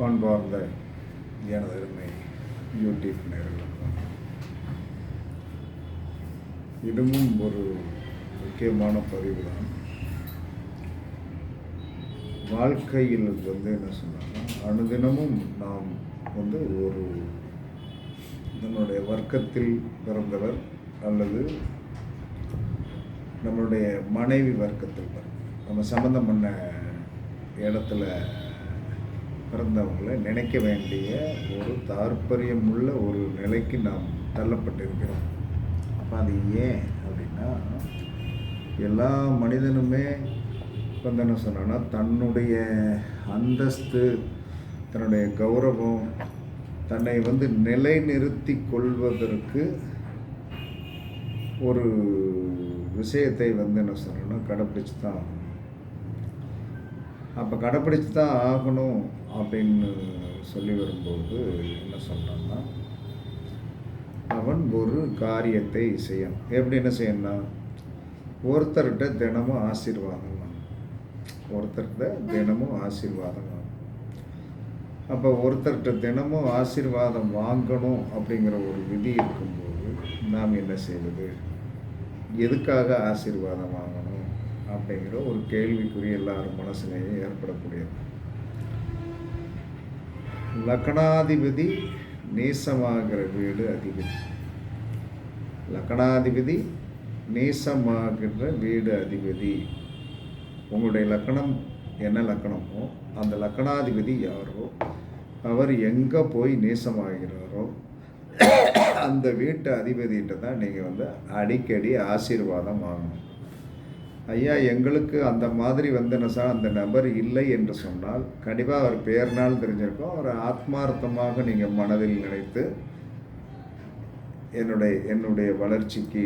அன்பார்ந்த எனது அருமை யூடியூப் நேர்களுக்கு இதுவும் ஒரு முக்கியமான பதிவு தான் வாழ்க்கையில் வந்து என்ன சொன்னாங்கன்னா அனுதினமும் நாம் வந்து ஒரு நம்மளுடைய வர்க்கத்தில் பிறந்தவர் அல்லது நம்மளுடைய மனைவி வர்க்கத்தில் பிறந்தவர். நம்ம சம்மந்தம் பண்ண இடத்துல பிறந்தவங்களை நினைக்க வேண்டிய ஒரு தாற்பயம் உள்ள ஒரு நிலைக்கு நாம் தள்ளப்பட்டிருக்கிறோம். அப்போ அது ஏன் அப்படின்னா எல்லா மனிதனுமே வந்து என்ன சொன்னான்னா தன்னுடைய அந்தஸ்து தன்னுடைய கௌரவம் தன்னை வந்து நிலைநிறுத்தி கொள்வதற்கு ஒரு விஷயத்தை வந்து என்ன சொல்லணும்னா கடைப்பிடிச்சு தான் அப்போ கடைப்பிடிச்சு தான் ஆகணும் அப்படின்னு சொல்லி வரும்போது என்ன சொன்னான்னா அவன் ஒரு காரியத்தை செய்யணும். எப்படி என்ன செய்யணும்னா ஒருத்தர்கிட்ட தினமும் ஆசீர்வாதம் ஒருத்தர்கிட்ட தினமும் ஆசீர்வாதம் அப்போ ஒருத்தர்கிட்ட தினமும் ஆசீர்வாதம் வாங்கணும் அப்படிங்கிற ஒரு விதி இருக்கும்போது நாம் என்ன செய்வது? எதுக்காக ஆசீர்வாதம் வாங்கணும்? அப்படிங்கிற ஒரு கேள்விக்குறி எல்லாரும் மனசுலேயும் ஏற்படக்கூடியது. லக்னாதிபதி நீசமாகிற வீடு அதிபதி. லக்னாதிபதி நீசமாகின்ற வீடு அதிபதி. உங்களுடைய லக்கணம் என்ன லக்கணமோ அந்த லக்கணாதிபதி யாரோ அவர் எங்கே போய் நேசமாகிறாரோ அந்த வீட்டு அதிபதிகிட்ட தான் நீங்கள் வந்து அடிக்கடி ஆசீர்வாதம் வாங்கணும். ஐயா எங்களுக்கு அந்த மாதிரி வந்து என்ன சார் அந்த நபர் இல்லை என்று சொன்னால் கண்டிப்பாக அவர் பேர்னால் தெரிஞ்சிருக்கும். அவர் ஆத்மார்த்தமாக நீங்கள் மனதில் நினைத்து என்னுடைய என்னுடைய வளர்ச்சிக்கு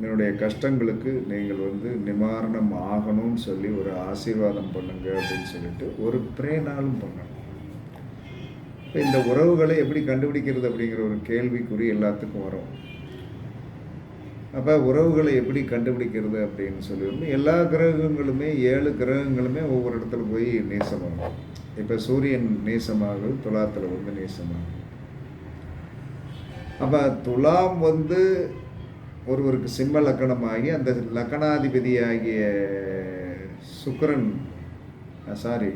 என்னுடைய கஷ்டங்களுக்கு நீங்கள் வந்து நிவாரணம் ஆகணும்னு சொல்லி ஒரு ஆசீர்வாதம் பண்ணுங்க அப்படின்னு சொல்லிட்டு ஒரு பிரேனாலும் பண்ணணும். இப்போ இந்த உறவுகளை எப்படி கண்டுபிடிக்கிறது அப்படிங்கிற ஒரு கேள்விக்குறி எல்லாத்துக்கும் வரும். அப்போ உறவுகளை எப்படி கண்டுபிடிக்கிறது அப்படின்னு சொல்லி வந்து எல்லா கிரகங்களுமே ஏழு கிரகங்களுமே ஒவ்வொரு இடத்துல போய் நேசமாகும். இப்போ சூரியன் நேசமாகுது துலாத்தில் வந்து நேசமாகும் அப்போ துலாம் வந்து ஒருவருக்கு சிம்ம லக்கணமாகி அந்த லக்கணாதிபதியாகிய சுக்கிரன் சாரி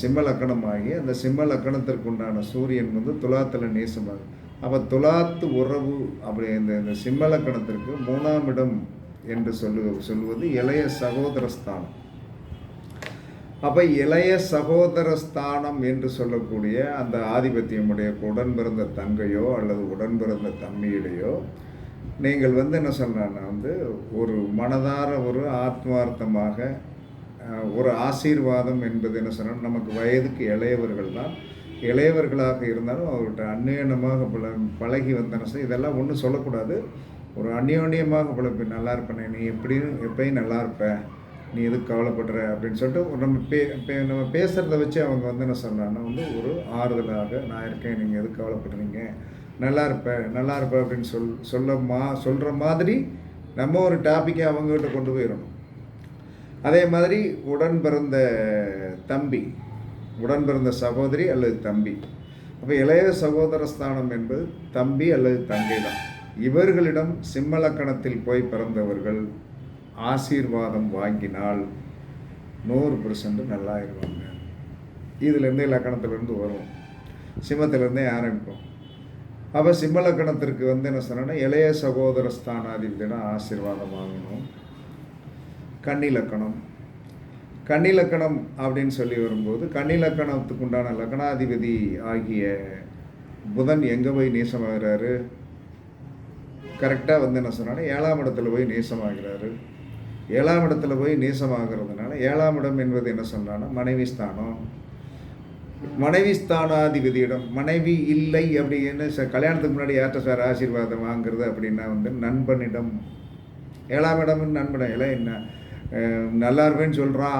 சிம்ம லக்கணமாகி அந்த சிம்ம லக்கணத்திற்கு உண்டான சூரியன் வந்து துலாத்தில் நேசமாகும். அப்போ துலாத்து உறவு அப்படி இந்த இந்த சிம்மலக்கணத்திற்கு மூணாம் இடம் என்று சொல்லு சொல்லுவது இளைய சகோதர ஸ்தானம் அப்போ இளைய சகோதரஸ்தானம் என்று சொல்லக்கூடிய அந்த ஆதிபத்தியமுடைய உடன் பிறந்த தங்கையோ அல்லது உடன் பிறந்த தம்மியிடையோ நீங்கள் வந்து என்ன சொல்கிறேன்னா வந்து ஒரு மனதார ஒரு ஆத்மார்த்தமாக ஒரு ஆசீர்வாதம் என்பது என்ன சொன்னால் நமக்கு வயதுக்கு இளையவர்கள் தான் இளையவர்களாக இருந்தாலும் அவர்கிட்ட அந்நியனமாக பல பழகி வந்தன சார் இதெல்லாம் ஒன்றும் சொல்லக்கூடாது. ஒரு அந்யோன்யமாக பழப்பி நல்லா இருப்பேனே நீ எப்படியும் எப்பயும் நல்லா இருப்ப நீ எதுக்கு கவலைப்படுற அப்படின்னு சொல்லிட்டு நம்ம பே நம்ம பேசுகிறத வச்சு அவங்க வந்து என்ன சொல்கிறாங்கன்னா வந்து ஒரு ஆறுதலாக நான் இருக்கேன் நீங்கள் எதுக்கு கவலைப்படுறீங்க? நல்லா இருப்பேன் நல்லா இருப்ப அப்படின்னு சொல் சொல்ல மா சொல்கிற மாதிரி நம்ம ஒரு டாப்பிக்கை அவங்ககிட்ட கொண்டு போயிடணும். அதே மாதிரி உடன் பிறந்த தம்பி உடன் பிறந்த சகோதரி அல்லது தம்பி. அப்போ இளைய சகோதர ஸ்தானம் என்பது தம்பி அல்லது தங்கை தான் இவர்களிடம் சிம்மலக்கணத்தில் போய் பிறந்தவர்கள் ஆசீர்வாதம் வாங்கினால் நூறு பர்சன்ட் நல்லாயிருவாங்க இதுலேருந்தே இலக்கணத்துலேருந்து வரும். சிம்மத்திலேருந்தே ஆரம்பிப்போம். அப்போ சிம்மலக்கணத்திற்கு வந்து என்ன சொன்னோன்னா இளைய சகோதர ஸ்தானாதிபதியிடம் ஆசீர்வாதம் வாங்கணும். கன்னிலக்கணம் கன்னிலக்கணம் அப்படின்னு சொல்லி வரும்போது கன்னிலக்கணத்துக்கு உண்டான லக்னாதிபதி ஆகிய புதன் எங்கே போய் நேசமாகிறாரு? கரெக்டாக வந்து என்ன சொன்னாலும் ஏழாம் இடத்துல போய் நேசமாகிறாரு. ஏழாம் இடத்துல போய் நேசமாகிறதுனால ஏழாம் இடம் என்பது என்ன சொன்னான்னா மனைவி ஸ்தானம். மனைவி ஸ்தானாதிபதியிடம் மனைவி இல்லை அப்படின்னு ச- கல்யாணத்துக்கு முன்னாடி யார்கிட்ட சார் ஆசீர்வாதம் வாங்குறது அப்படின்னா வந்து நண்பனிடம். ஏழாம் இடம் நண்பனிடம் எல்லாம் என்ன? நல்லா இருப்பேன்னு சொல்கிறா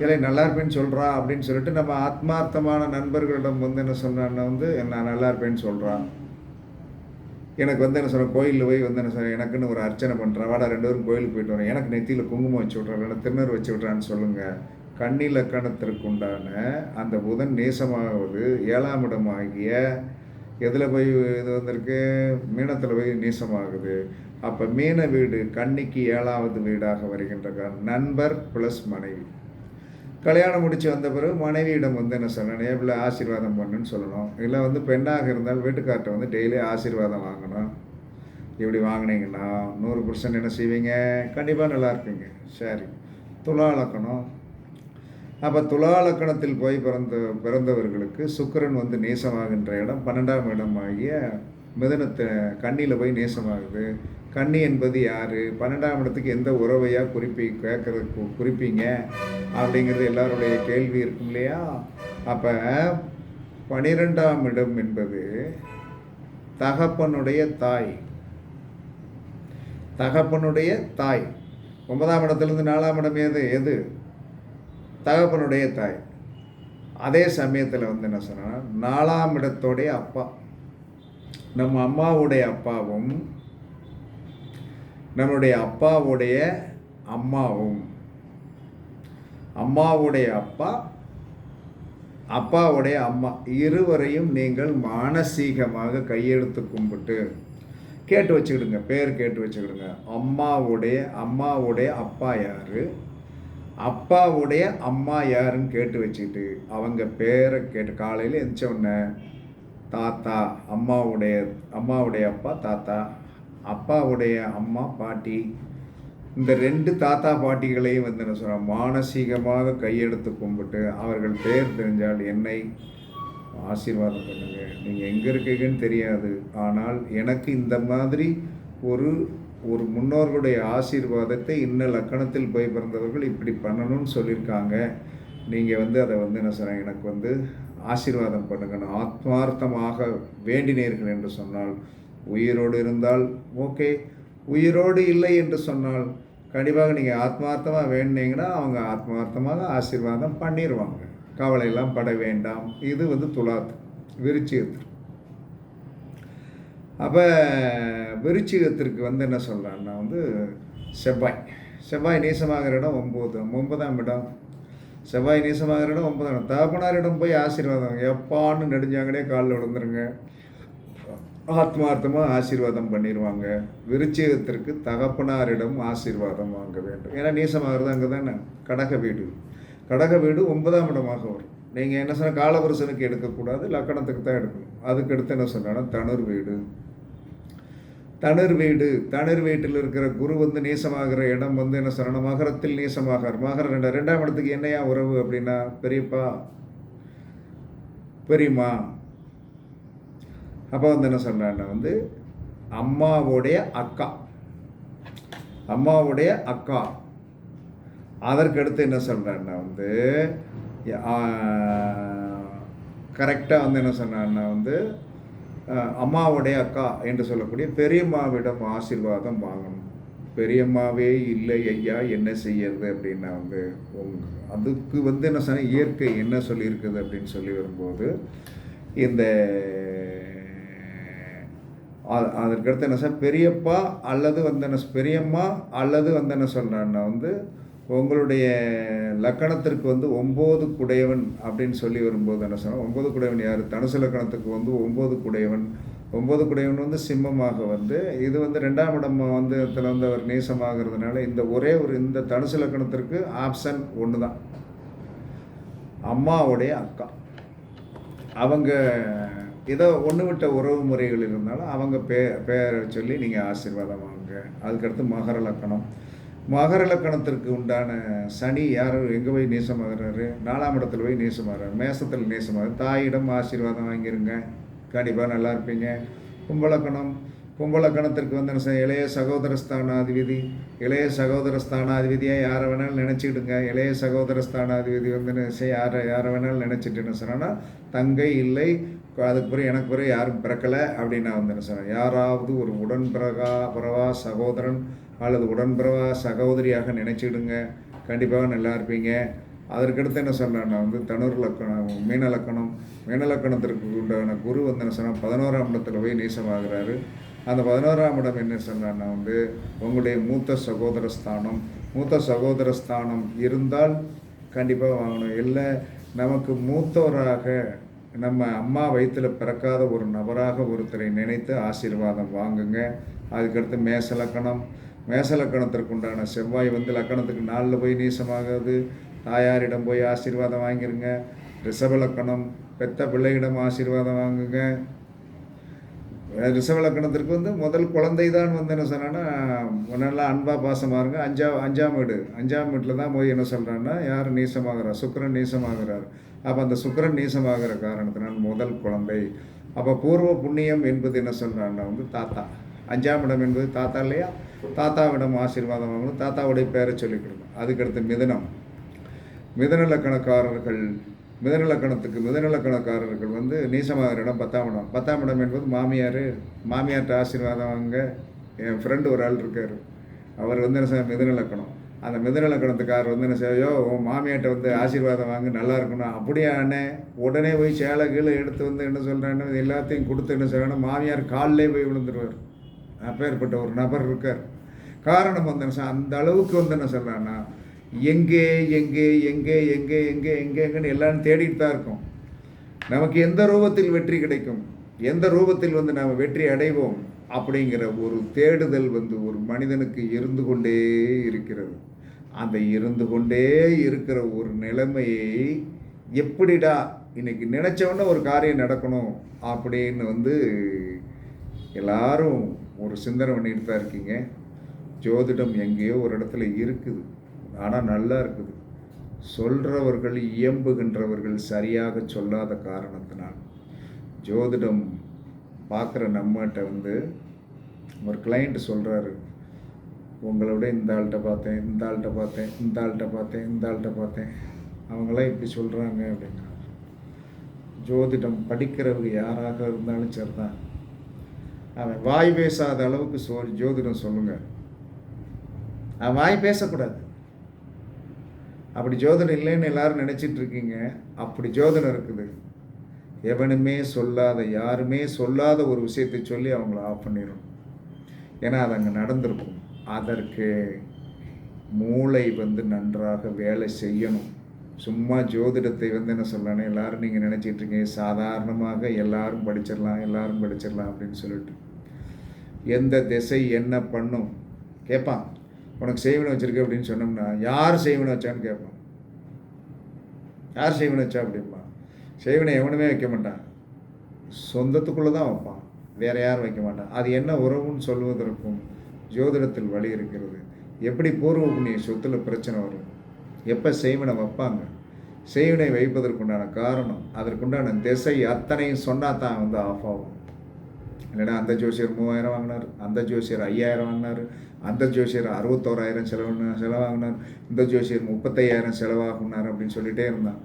இல்லை நல்லா இருப்பேன்னு சொல்கிறா அப்படின்னு சொல்லிட்டு நம்ம ஆத்மார்த்தமான நண்பர்களிடம் வந்து என்ன சொன்னான்னா வந்து நான் நல்லா இருப்பேன்னு சொல்கிறான் எனக்கு வந்து என்ன சொல்கிறேன் கோயிலில் போய் வந்து என்ன சொல்கிறேன் எனக்குன்னு ஒரு அர்ச்சனை பண்ணுறேன் வாடா ரெண்டு பேரும் கோயிலுக்கு போயிட்டு வரேன் எனக்கு நெத்தியில் குங்குமம் வச்சு விட்றேன் இல்லைன்னா திருநூறு வச்சு விட்றான்னு சொல்லுங்கள் கன்னி லக்கணத்திற்குண்டான அந்த புதன் நேசமாவது ஏழாம் இடமாகிய எதில் போய் இது வந்திருக்கு? மீனத்தில் போய் நேசமாகுது. அப்போ மீன வீடு கன்னிக்கு ஏழாவது வீடாக வருகின்ற நண்பர் ப்ளஸ் மனைவி. கல்யாணம் முடித்து வந்த பிறகு மனைவியிடம் வந்து என்ன சொல்லணும்? எவ்வளோ ஆசீர்வாதம் பண்ணுன்னு சொல்லணும். இல்லை வந்து பெண்ணாக இருந்தால் வீட்டுக்கார்ட்ட வந்து டெய்லி ஆசீர்வாதம் வாங்கணும். இப்படி வாங்கினீங்கன்னா நூறு பர்சன்ட் என்ன செய்வீங்க? கண்டிப்பாக நல்லா இருப்பீங்க. சரி. துலா இலக்கணம். அப்போ துலா இலக்கணத்தில் போய் பிறந்த பிறந்தவர்களுக்கு சுக்கிரன் வந்து நேசமாகின்ற இடம் பன்னெண்டாம் இடம் ஆகிய மிதனத்தை கண்ணியில் போய் நேசமாகுது. கன்னி என்பது யார்? பன்னெண்டாம் இடத்துக்கு எந்த உறவையாக குறிப்பி கேட்குறதுக்கு குறிப்பீங்க? அப்படிங்கிறது எல்லாருடைய கேள்வி இருக்கும் இல்லையா? அப்போ பனிரெண்டாம் இடம் என்பது தகப்பனுடைய தாய். தகப்பனுடைய தாய். ஒன்பதாம் இடத்துலேருந்து நாலாம் இடம் எது? எது? தகப்பனுடைய தாய். அதே சமயத்தில் வந்து என்ன சொன்னால் நாலாம் இடத்தோடைய அப்பா. நம்ம அம்மாவுடைய அப்பாவும் நம்மளுடைய அப்பாவுடைய அம்மாவும். அம்மாவுடைய அப்பா அப்பாவுடைய அம்மா. இருவரையும் நீங்கள் மானசீகமாக கையெழுத்து கும்பிட்டு கேட்டு வச்சுக்கிடுங்க பேர் கேட்டு வச்சுக்கிடுங்க. அம்மாவுடைய அம்மாவுடைய அப்பா யார்? அப்பாவுடைய அம்மா யாருன்னு கேட்டு வச்சுக்கிட்டு அவங்க பேரை கேட்டு காலையில் எந்திரிச்ச உடனே தாத்தா அம்மாவுடைய அம்மாவுடைய அப்பா தாத்தா அப்பாவுடைய அம்மா பாட்டி இந்த ரெண்டு தாத்தா பாட்டிகளையும் வந்து என்ன சொல்கிறேன் மானசீகமாக கையெடுத்து கும்பிட்டு அவர்கள் பெயர் தெரிஞ்சால் என்னை ஆசீர்வாதம் பண்ணுங்க. நீங்கள் எங்கே இருக்கீங்கன்னு தெரியாது. ஆனால் எனக்கு இந்த மாதிரி ஒரு ஒரு முன்னோர்களுடைய ஆசீர்வாதத்தை இன்ன லக்கணத்தில் போய் பிறந்தவர்கள் இப்படி பண்ணணும்னு சொல்லியிருக்காங்க. நீங்கள் வந்து அதை வந்து என்ன சொல்கிறேன் எனக்கு வந்து ஆசீர்வாதம் பண்ணுங்கன்னு ஆத்மார்த்தமாக வேண்டினீர்கள் என்று சொன்னால் உயிரோடு இருந்தால் ஓகே. உயிரோடு இல்லை என்று சொன்னால் கண்டிப்பாக நீங்கள் ஆத்மார்த்தமாக வேண்டினீங்கன்னா அவங்க ஆத்மார்த்தமாக ஆசீர்வாதம் பண்ணிடுவாங்க கவலையெல்லாம் பட வேண்டாம். இது வந்து துலாத்து விருச்சிகத்து. அப்போ விருச்சிகத்திற்கு வந்து என்ன சொல்கிறான்னா வந்து செவ்வாய். செவ்வாய் நீசமாகிற இடம் ஒம்பது. ஒன்பதாம் இடம். செவ்வாய் நீசமாகிற இடம் ஒன்பதாம் இடம். தகப்பனாரிடம் போய் ஆசீர்வாதம். எப்பான்னு நெடுஞ்சாங்கடே காலில் விழுந்துருங்க. ஆத்மார்த்தமாக ஆசீர்வாதம் பண்ணிடுவாங்க விருச்சிகத்திற்கு தகப்பனாரிடம் ஆசீர்வாதம் வாங்க வேண்டும். ஏன்னா நீசமாகிறது அங்கே தானே கடக வீடு. கடக வீடு ஒன்பதாம் இடமாக வரும். நீங்கள் என்ன சொன்னால் காலபுருஷனுக்கு எடுக்கக்கூடாது லக்கணத்துக்கு தான் எடுக்கணும். அதுக்கு அடுத்து என்ன சொன்னா தனுர் வீடு. தனுர் வீடு. தனுர் வீட்டில் இருக்கிற குரு வந்து நேசமாகிற இடம் வந்து என்ன சொல்லணும் மகரத்தில் நேசமாகார். மகர ரெண்டா ரெண்டாம் இடத்துக்கு என்னையா உறவு அப்படின்னா பெரியப்பா பெரியம்மா அப்போ வந்து என்ன சொல்கிறான்னா வந்து அம்மாவுடைய அக்கா. அம்மாவுடைய அக்கா. அதற்கடுத்து என்ன சொல்கிறான்னா வந்து கரெக்டாக வந்து என்ன சொன்னான்னா வந்து அம்மாவுடைய அக்கா என்று சொல்லக்கூடிய பெரியம்மாவிடம் ஆசீர்வாதம் வாங்கணும். பெரியம்மாவே இல்லை ஐயா என்ன செய்யறது அப்படின்னா வந்து உங்க அதுக்கு வந்து என்ன சொன்ன இயற்கை என்ன சொல்லியிருக்குது அப்படின்னு சொல்லி வரும்போது இந்த அதற்கடுத்து என்ன சார் பெரியப்பா அல்லது வந்து என்ன பெரியம்மா அல்லது வந்து என்ன சொல்கிறேன்னா வந்து உங்களுடைய லக்கணத்திற்கு வந்து ஒம்பது குடையவன் அப்படின்னு சொல்லி வரும்போது என்ன சொன்னால் ஒம்பது குடையவன் யார்? தனுசு லக்கணத்துக்கு வந்து ஒம்பது குடையவன். ஒம்பது குடையவன் வந்து சிம்மமாக வந்து இது வந்து ரெண்டாம் இடம் வந்து இதில் வந்து அவர் நேசமாகிறதுனால இந்த ஒரே ஒரு இந்த தனுசு லக்கணத்திற்கு ஆப்ஷன் ஒன்று தான் அம்மாவுடைய அக்கா. அவங்க ஏதோ ஒன்று விட்ட உறவு முறைகள் இருந்தாலும் அவங்க பே பேரை சொல்லி நீங்கள் ஆசீர்வாதம் வாங்க அதுக்கடுத்து மகர லக்கணம். மகர லக்கணத்திற்கு உண்டான சனி யார்? எங்கே போய் நேசமாகிறாரு? நாலாம் இடத்துல போய் நேசமாகிறார். மேசத்தில் நேசமாகிறார். தாயிடம் ஆசீர்வாதம் வாங்கிருங்க. கண்டிப்பாக நல்லா இருப்பீங்க. கும்பலக்கணம் கும்பலக்கணத்திற்கு வந்து என்ன இளைய சகோதர ஸ்தானாதிபதி. இளைய சகோதர ஸ்தானாதிபதியாக யாரை வேணாலும் நினச்சிக்கிடுங்க. இளைய சகோதர ஸ்தானாதிபதி வந்து என்ன யாரை யாரை வேணாலும் நினச்சிட்டு என்ன சொன்னால் தங்கை இல்லை அதுக்கு பிறகு எனக்கு பிறகு யாரும் பிறக்கலை அப்படின்னு நான் வந்து என்ன சொன்னேன். யாராவது ஒரு உடன்பிறகா பிறவா சகோதரன் அல்லது உடன்பிறவா சகோதரியாக நினச்சிடுங்க கண்டிப்பாக நல்லா இருப்பீங்க. அதற்கடுத்து என்ன சொல்கிறேன் வந்து தனுர் லக்கணம் மீன லக்கணம் மீன லக்கணத்திற்கு உண்டான குரு வந்து என்ன சொன்னால் பதினோராம் இடத்துல போய் நேசமாகிறாரு. அந்த பதினோராம் இடம் என்ன சொன்னான்னா வந்து உங்களுடைய மூத்த சகோதர ஸ்தானம் மூத்த சகோதர ஸ்தானம் இருந்தால் கண்டிப்பாக வாங்கணும். இல்லை நமக்கு மூத்தவராக நம்ம அம்மா வயிற்றில் பிறக்காத ஒரு நபராக ஒருத்தரை நினைத்து ஆசீர்வாதம் வாங்குங்க. அதுக்கடுத்து மேச லக்கணம். மேச லக்கணத்திற்கு உண்டான செவ்வாய் வந்து லக்கணத்துக்கு நாளில் போய் நீசமாகாது. தாயாரிடம் போய் ஆசீர்வாதம் வாங்கிருங்க. ரிஷப லக்கணம். பெத்த பிள்ளையிடம் ஆசீர்வாதம் வாங்குங்க. ரிஷப லக்கணத்திற்கு வந்து முதல் குழந்தை தான் வந்து என்ன சொன்னான்னா நல்லா அன்பாக பாசமாக இருங்க. அஞ்சா அஞ்சாம் வீடு. அஞ்சாம் வீட்டில் தான் போய் என்ன சொல்கிறான்னா யார் நீசமாகிறார் சுக்கரன் நீசமாகிறார். அப்போ அந்த சுக்கிரன் நீசமாகிற காரணத்தினால் முதல் குழந்தை. அப்போ பூர்வ புண்ணியம் என்பது என்ன சொல்கிறான்னா வந்து தாத்தா. அஞ்சாம் இடம் என்பது தாத்தா இல்லையா? தாத்தாவிடம் ஆசீர்வாதம் வாங்கணும். தாத்தாவுடைய பேரை சொல்லிக் கொடுக்கணும். அதுக்கடுத்து மிதனம். மிதன லக்கணக்காரர்கள் மிதன லக்கணத்துக்கு மிதன லக்கணக்காரர்கள் வந்து நீசமாகிற இடம் பத்தாம் இடம். பத்தாம் இடம் என்பது மாமியார் மாமியார்கிட்ட ஆசீர்வாதம் வாங்க. என் ஃப்ரெண்டு ஒரு ஆள் இருக்கார். அவர் வந்து என்ன செய்ய மிதன லக்கணம். அந்த மிதநலக்கணத்துக்காரர் வந்து என்ன செய்யோ உன் மாமியாட்ட வந்து ஆசீர்வாதம் வாங்க நல்லா இருக்கணும் அப்படியே அண்ணே உடனே போய் சேலை கீழே எடுத்து வந்து என்ன சொல்கிறேன்னு எல்லாத்தையும் கொடுத்து என்ன செய்யணும் மாமியார் காலிலே போய் விழுந்துருவார். அப்பேற்பட்ட ஒரு நபர் இருக்கார். காரணம் வந்து என்ன அந்த அளவுக்கு வந்து என்ன சொல்கிறான்னா எங்கே எங்கே எங்கே எங்கே எங்கே எங்கே எங்கேன்னு எல்லாரும் தேடிட்டு தான் இருக்கும். நமக்கு எந்த ரூபத்தில் வெற்றி கிடைக்கும்? எந்த ரூபத்தில் வந்து நாம் வெற்றி அடைவோம்? அப்படிங்கிற ஒரு தேடுதல் வந்து ஒரு மனிதனுக்கு இருந்து கொண்டே இருக்கிறது. அந்த இருந்து கொண்டே இருக்கிற ஒரு நிலைமையை எப்படிடா இன்னைக்கு நினச்சவொன்னே ஒரு காரியம் நடக்கணும் அப்படின்னு வந்து எல்லாரும் ஒரு சிந்தனை பண்ணிட்டு தான் இருக்கீங்க. ஜோதிடம் எங்கேயோ ஒரு இடத்துல இருக்குது. ஆனால் நல்லா இருக்குது. சொல்கிறவர்கள் இயம்புகின்றவர்கள் சரியாக சொல்லாத காரணத்தினால். ஜோதிடம் பார்க்குற நம்மகிட்ட வந்து ஒரு கிளைண்ட் சொல்கிறாரு உங்களை விட இந்த ஆள்கிட்ட பார்த்தேன் இந்த ஆள்கிட்ட பார்த்தேன் இந்த ஆள்கிட்ட பார்த்தேன் இந்த ஆள்கிட்ட பார்த்தேன். அவங்களாம் இப்படி சொல்கிறாங்க அப்படிங்கிறார் ஜோதிடம் படிக்கிறவங்க யாராக இருந்தாலும் சரிதான். அவன் வாய் பேசாத அளவுக்கு சொ ஜோதிடம் சொல்லுங்கள் அவன் வாய் பேசக்கூடாது. அப்படி ஜோதிடம் இல்லைன்னு எல்லாரும் நினச்சிட்டு இருக்கீங்க அப்படி ஜோதிடம் இருக்குது. எவனுமே சொல்லாத யாருமே சொல்லாத ஒரு விஷயத்தை சொல்லி அவங்கள ஆஃப் பண்ணிடும் ஏன்னா அது அங்கே நடந்திருக்கும். அதற்கு மூளை வந்து நன்றாக வேலை செய்யணும். சும்மா ஜோதிடத்தை வந்து என்ன சொல்லணும் எல்லாரும் நீங்கள் நினச்சிட்டு இருக்கீங்க சாதாரணமாக எல்லாரும் படிச்சிடலாம் எல்லாரும் படிச்சிடலாம் அப்படின்னு சொல்லிட்டு. எந்த திசை என்ன பண்ணும்? கேட்பான் உனக்கு செய்வனை வச்சிருக்க அப்படின்னு சொன்னோம்னா யார் செய்வனை வச்சான்னு கேட்பான் யார் செய்வனை வச்சா அப்படிம்பான். செய்வனை எவனுமே வைக்க மாட்டான். சொந்தத்துக்குள்ளே தான் வைப்பான். வேற யாரும் வைக்க மாட்டான். அது என்ன உறவுன்னு சொல்வதற்கும் ஜோதிடத்தில் வழி இருக்கிறது. எப்படி பூர்வ புண்ணிய சொத்துல பிரச்சனை வரும்? எப்போ செய்வனை வைப்பாங்க? செய்வினை வைப்பதற்குண்டான காரணம் அதற்குண்டான திசை அத்தனையும் சொன்னால் தான் வந்து ஆஃப் ஆகும். இல்லைன்னா அந்த ஜோசியர் மூவாயிரம் வாங்கினார் அந்த ஜோசியர் ஐயாயிரம் வாங்கினார் அந்த ஜோசியர் அறுபத்தோராயிரம் செலவு செலவாகினார் இந்த ஜோசியர் முப்பத்தையாயிரம் செலவாகுனார் அப்படின்னு சொல்லிட்டே இருந்தான்.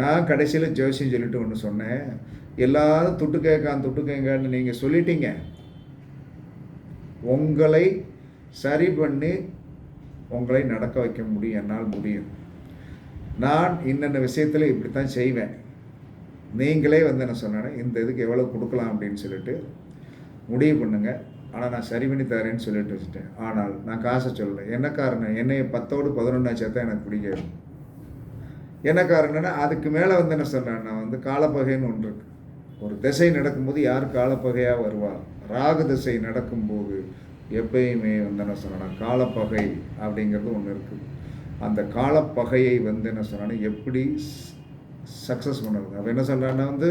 நான் கடைசியில் ஜோசியம் சொல்லிட்டு ஒன்று சொன்னேன். எல்லாரும் துட்டு கேட்கான் துட்டு கேட்கான்னு நீங்கள் சொல்லிட்டீங்க. உங்களை சரி பண்ணி உங்களை நடக்க வைக்க முடியும் என்னால் முடியும். நான் இன்னென்ன விஷயத்தில் இப்படி தான் செய்வேன். நீங்களே வந்து என்ன சொன்னேன் இந்த இதுக்கு எவ்வளோ கொடுக்கலாம் அப்படின்னு சொல்லிட்டு முடிவு பண்ணுங்க. ஆனால் நான் சரி பண்ணி தரேன்னு சொல்லிட்டு வச்சுட்டேன். ஆனால் நான் காசை சொல்லலை. என்ன காரணம்? என்னைய பத்தோடு பதினொன்றா சேர்த்தா எனக்கு பிடிக்காது. என்ன காரணம்னா அதுக்கு மேலே வந்து என்ன சொன்னேன் நான் வந்து காலப்பகைன்னு ஒன்று இருக்கு. ஒரு திசை நடக்கும்போது யார் காலப்பகையாக வருவா? ராகு திசை நடக்கும்போது எப்பயுமே வந்து என்ன சொன்னா காலப்பகை அப்படிங்கிறது ஒன்று இருக்குது அந்த காலப்பகையை வந்து என்ன சொன்னா எப்படி சக்ஸஸ் பண்ணுறது? அப்போ என்ன சொல்கிறான்னா வந்து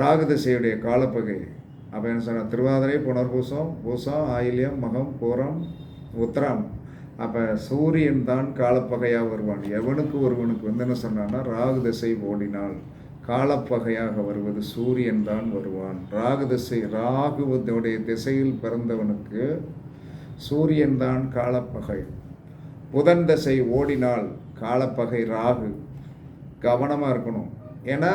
ராகு திசையுடைய காலப்பகை. அப்போ என்ன சொல்கிறேன் திருவாதிரை புனர்பூசம் பூசம் ஆயில்யம் மகம் பூரம் உத்தரம். அப்போ சூரியன் தான் காலப்பகையாக வருவான். எவனுக்கு ஒருவனுக்கு வந்து என்ன சொன்னான்னா ராகு திசை ஓடினால் காலப்பகையாக வருவது சூரியன் தான் வருவான். ராகு திசை ராகுவனுடைய திசையில் பிறந்தவனுக்கு சூரியன் தான் காலப்பகை. புதன் திசை ஓடினால் காலப்பகை ராகு. கவனமாக இருக்கணும். ஏன்னா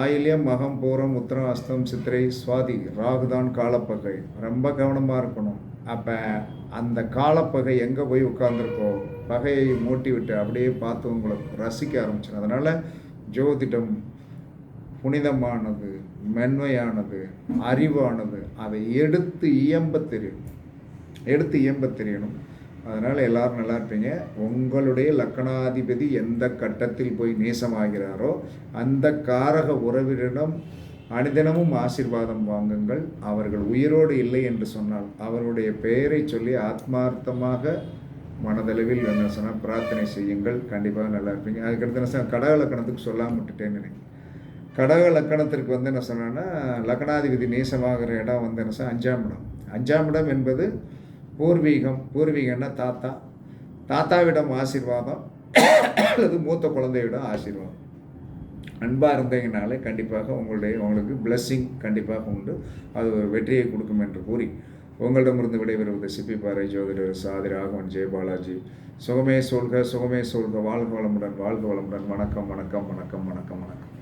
ஆயில்யம் மகம் பூரம் உத்திரம் அஸ்தம் சித்திரை சுவாதி ராகு தான் காலப்பகை. ரொம்ப கவனமாக இருக்கணும். அப்போ அந்த காலப்பகை எங்கே போய் உட்காந்துருக்கோ பகையை மூட்டி விட்டு அப்படியே பார்த்து உங்களை ரசிக்க ஆரம்பிச்சிடும் அதனால் ஜோதிடம் புனிதமானது மென்மையானது அறிவானது அதை எடுத்து இயம்ப தெரியணும் எடுத்து இயம்ப தெரியணும். அதனால் எல்லோரும் நல்லா இருப்பீங்க. உங்களுடைய லக்கணாதிபதி எந்த கட்டத்தில் போய் நேசமாகிறாரோ அந்த காரக உறவினரிடம் அனுதினமும் ஆசீர்வாதம் வாங்குங்கள். அவர்கள் உயிரோடு இல்லை என்று சொன்னால் அவருடைய பெயரை சொல்லி ஆத்மார்த்தமாக மனதளவில் என்ன சொன்னால் பிரார்த்தனை செய்யுங்கள். கண்டிப்பாக நல்லா இருப்பீங்க. அதுக்கடுத்து என்ன சொன்னால் கடக லக்கணத்துக்கு சொல்லாமல் விட்டுட்டேன்னு நினைக்கிறேன். கடக லக்கணத்திற்கு வந்து என்ன சொன்னேன்னா லக்கணாதிபதி நேசமாகிற இடம் வந்து என்ன சொன்னால் அஞ்சாம் இடம். அஞ்சாம் இடம் என்பது பூர்வீகம். பூர்வீகம்னா தாத்தா. தாத்தாவிடம் ஆசீர்வாதம் அல்லது மூத்த குழந்தையிடம் ஆசீர்வாதம். அன்பாக இருந்தீங்கனாலே கண்டிப்பாக உங்களுடைய உங்களுக்கு பிளஸ்ஸிங் கண்டிப்பாக உண்டு. அது ஒரு வெற்றியை கொடுக்கும் என்று கூறி உங்களிடமிருந்து விடைபெறுவது சிப்பி பாறை ஜோதிடர் சாதி ராகவன் ஜெயபாலாஜி சுகமே சொல்க சுகமே சொல்க வாழ்க வளமுடன் வாழ்க வளமுடன். வணக்கம் வணக்கம் வணக்கம் வணக்கம் வணக்கம்.